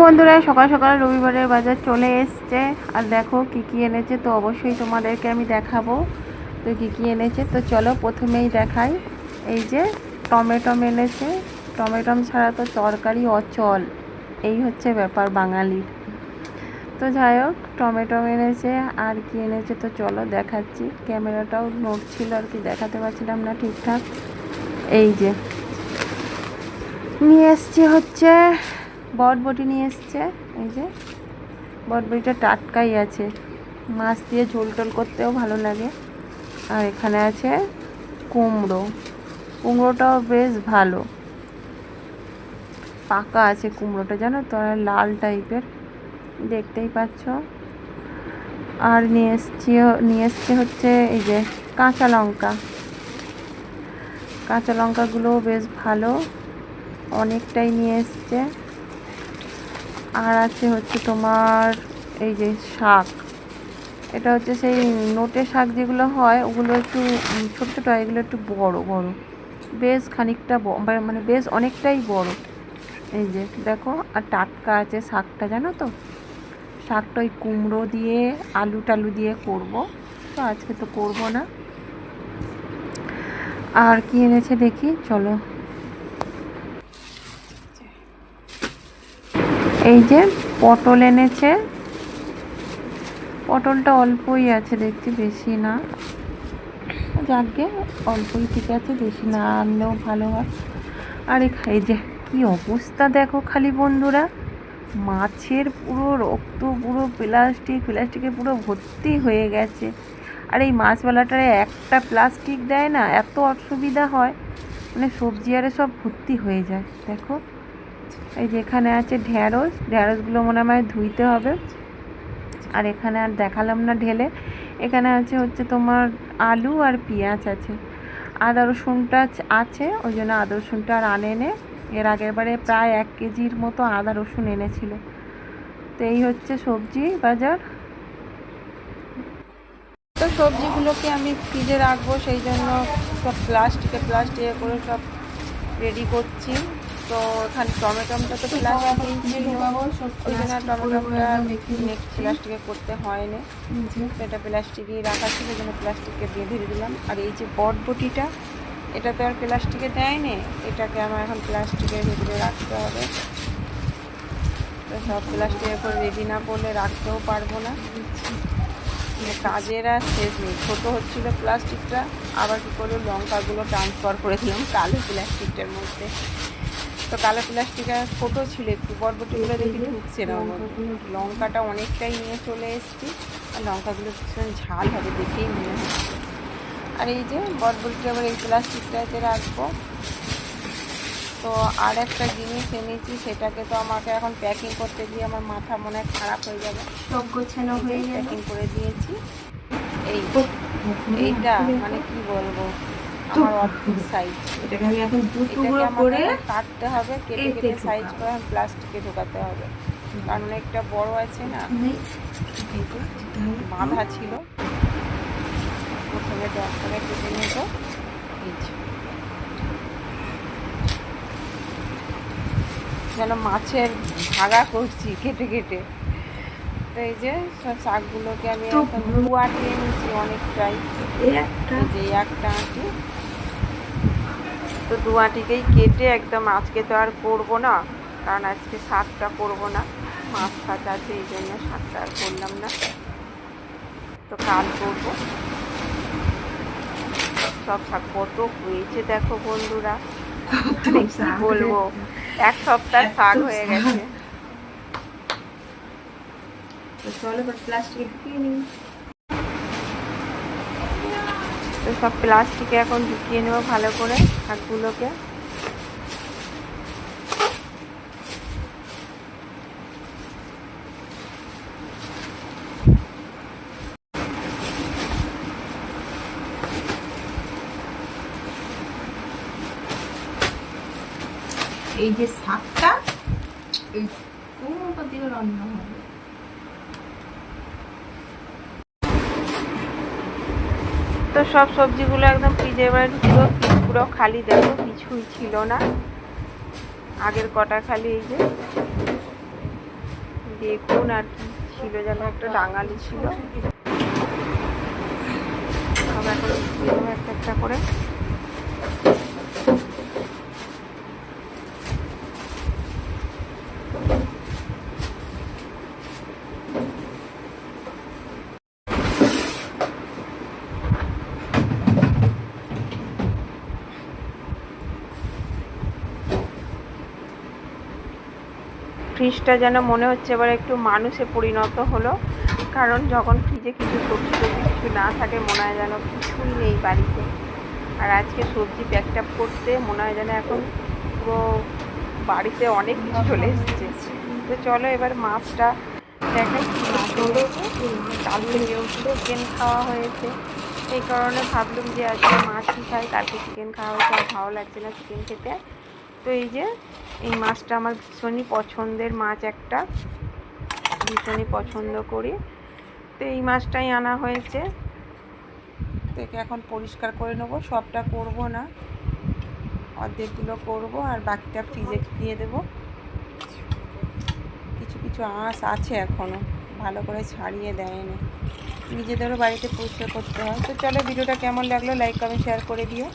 বন্ধুরা, সকাল সকাল রবিবারের বাজার চলে এসছে। আর দেখো কি কি এনেছে, তো অবশ্যই তোমাদেরকে আমি দেখাবো তো কি কি এনেছে। তো চলো প্রথমেই দেখাই। এই যে টমেটম এনেছে। টমেটম ছাড়া তো তরকারি অচল। এই হচ্ছে ব্যাপার বাঙালির। তো যাই হোক, টমেটম এনেছে। আর কি এনেছে তো চলো দেখাচ্ছি। ক্যামেরাটাও নড়ছিল আর কি, দেখাতে পারছিলাম না ঠিকঠাক। এই যে নিয়ে এসছি হচ্ছে বটবটি নিয়ে এসছে, এই যে। বটবটিটা টাটকাই আছে। মাছ দিয়ে ঝোল টোল করতেও ভালো লাগে। আর এখানে আছে কুমড়ো। কুমড়োটাও বেশ ভালো। পাকা আছে কুমড়োটা, জানো তো? লাল টাইপের। দেখতেই পাচ্ছ। আর নিয়ে এসছি নিয়ে এসছে হচ্ছে এই যে কাঁচা লঙ্কা। কাঁচা লঙ্কাগুলোও বেশ ভালো। অনেকটাই নিয়ে এসছে। আর আছে হচ্ছে তোমার এই যে শাক। এটা হচ্ছে সেই নোটে শাক যেগুলো হয়, ওগুলো একটু ছোট ছোট হয় এগুলো একটু বড় বড়। বেশ খানিকটা মানে বেশ অনেকটাই বড়। এই যে দেখো, আর টাটকা আছে শাকটা, জানো তো? শাকটা ওই কুমড়ো দিয়ে, আলু টালু দিয়ে করব। তো আজকে তো করব না। আর কি এনেছে দেখি? চলো। এই যে পটল এনেছে। পটলটা অল্পই আছে দেখছি, বেশি না। যাকে অল্পই ঠিক আছে, বেশি না আনলেও ভালো হয়। আর এই যে কি অবস্থা দেখো খালি বন্ধুরা। মাছের পুরো রক্ত, পুরো প্লাস্টিক, প্লাস্টিকে পুরো ভর্তি হয়ে গেছে। আর এই মাছওয়ালাটারে একটা প্লাস্টিক দেয় না, এত অসুবিধা হয়। মানে সবজি আরে সব ভর্তি হয়ে যায়, দেখো। এই যে এখানে আছে ঢ্যাঁড়স ঢ্যাঁড়সগুলো মনে হয় ধুইতে হবে। আর এখানে আর দেখালাম না ঢেলে। এখানে আছে হচ্ছে তোমার আলু আর পেঁয়াজ আছে। আদা, রসুনটা আছে, ওই জন্য আদা, রসুনটা আর আনে নে। এর আগের বারে প্রায় এক কেজির মতো আদা, রসুন এনেছিল। তো এই হচ্ছে সবজি বাজার। তো সবজিগুলোকে আমি ফ্রিজে রাখব, সেই জন্য সব প্লাস্টিকে প্লাস্টিকে করে সব রেডি করছি। তো এখানে টমেটোমটা তো প্লাস্টিক ছিল। ওই জন্য নেক্সট প্লাস্টিকে করতে হয়নি। সেটা প্লাস্টিকেই রাখা ছিল ওই জন্য প্লাস্টিকে বেঁধে দিলাম। আর এই যে বটবটিটা এটা তো আর প্লাস্টিকে দেয়নি এটাকে আমার এখন প্লাস্টিকের ভিতরে রাখতে হবে? তো সব প্লাস্টিকের করে রেডি না করলে রাখতেও পারব না। কাজের আর শেষ নেই। ছোটো হচ্ছিল প্লাস্টিকটা আবার কী করে লঙ্কাগুলো ট্রান্সফার করে দিলাম কালো প্লাস্টিকটার মধ্যে। তো কালো প্লাস্টিকটা ছোটো ছিল একটু বরবটিগুলো দেখি ঢুকছে না লঙ্কাটা অনেকটাই নিয়ে চলে এসেছি। আর লঙ্কাগুলো ভীষণ ঝাল হবে দেখেই মনে হচ্ছে। আর এই যে বরবটিটা আবার এই প্লাস্টিকটাতে রাখব। তো আর একটা জিনিস এনেছি সেটাকে তো আমাকে এখন প্যাকিং করতে গিয়ে আমার মাথা মনে হয় খারাপ হয়ে যাবে। সব গোছানো হয়ে প্যাকিং করে দিয়েছি। এই এইটা মানে কি বলব? আমার অদ্ভুত সাইজ এটাকে আমি এখন দু টুকরো করে কাটতে হবে কেটে কেটে সাইজ করে প্লাস্টিকে ঢোকাতে হবে। কারণ একটা বড় আছে না। বাঁধা ছিল। প্রথমে দশটাকে কেটে নেব। যেন মাছের ভাগা করছি কেটে কেটে। তো এই যে সব শাকগুলোকে আমি এখন নিয়েছি অনেকটাই। এই একটা। যে একটা আঁটি। তো দু আঁটিকেই কেটে একদম আজকে তো আর করব না কারণ আজকে শাকটা করব না। মাছ ফাছ আছে এই জন্য শাকটা আর করলাম না। তো কাল করব। সব শাক কত হয়েছে দেখো বন্ধুরা। কি বলব? এক সপ্তাহ শাক হয়ে গেছে। চলো প্লাস্টিকে তো সব প্লাস্টিকে এখন ঢুকিয়ে নেব ভালো করে শাকগুলোকে এই যে শাকটা, এই দিয়ে রান্না হবে। তো সব সবজিগুলো একদম ফ্রিজে ঢুকলো ফ্রিজ পুরো খালি দেখো, কিছুই ছিল না। আগের কটা খালি এই যে। দেখুন আর কি ছিল যেন একটা ডাঙালি ছিল। সব এখন একটা একটা করে ফ্রিজটা যেন মনে হচ্ছে এবার একটু মানুষে পরিণত হলো। কারণ যখন ফ্রিজে কিছু সবজি টবজি কিছু না থাকে, মনে হয় যেন কিছুই নেই বাড়িতে। আর আজকে সবজি প্যাকটাপ করতে মনে হয় যেন এখন পুরো বাড়িতে অনেক কিছু চলে এসেছে। তো চলো এবার মাছটা দেখাই কালকে যেহেতু চিকেন খাওয়া হয়েছে। এই কারণে ভাবলাম যে আজকে মাছই খাই কালকে চিকেন খাওয়া হয়েছে। আর ভালো লাগছে না চিকেন খেতে। তো এই যে, এই মাছটা আমার ভীষণই পছন্দের মাছ একটা। ভীষণই পছন্দ করি। তো এই মাছটাই আনা হয়েছে। একে এখন পরিষ্কার করে নেব, সবটা করব না। অর্ধেকগুলো করব আর বাকিটা ফ্রিজে দিয়ে দেবো। কিছু কিছু আঁশ আছে এখনও ভালো করে ছাড়িয়ে দেয়নি। নিজেদেরও বাড়িতে পরিষ্কার করতে হয়। তো চলো ভিডিওটা কেমন লাগল, লাইক, কমেন্ট, শেয়ার করে দিও।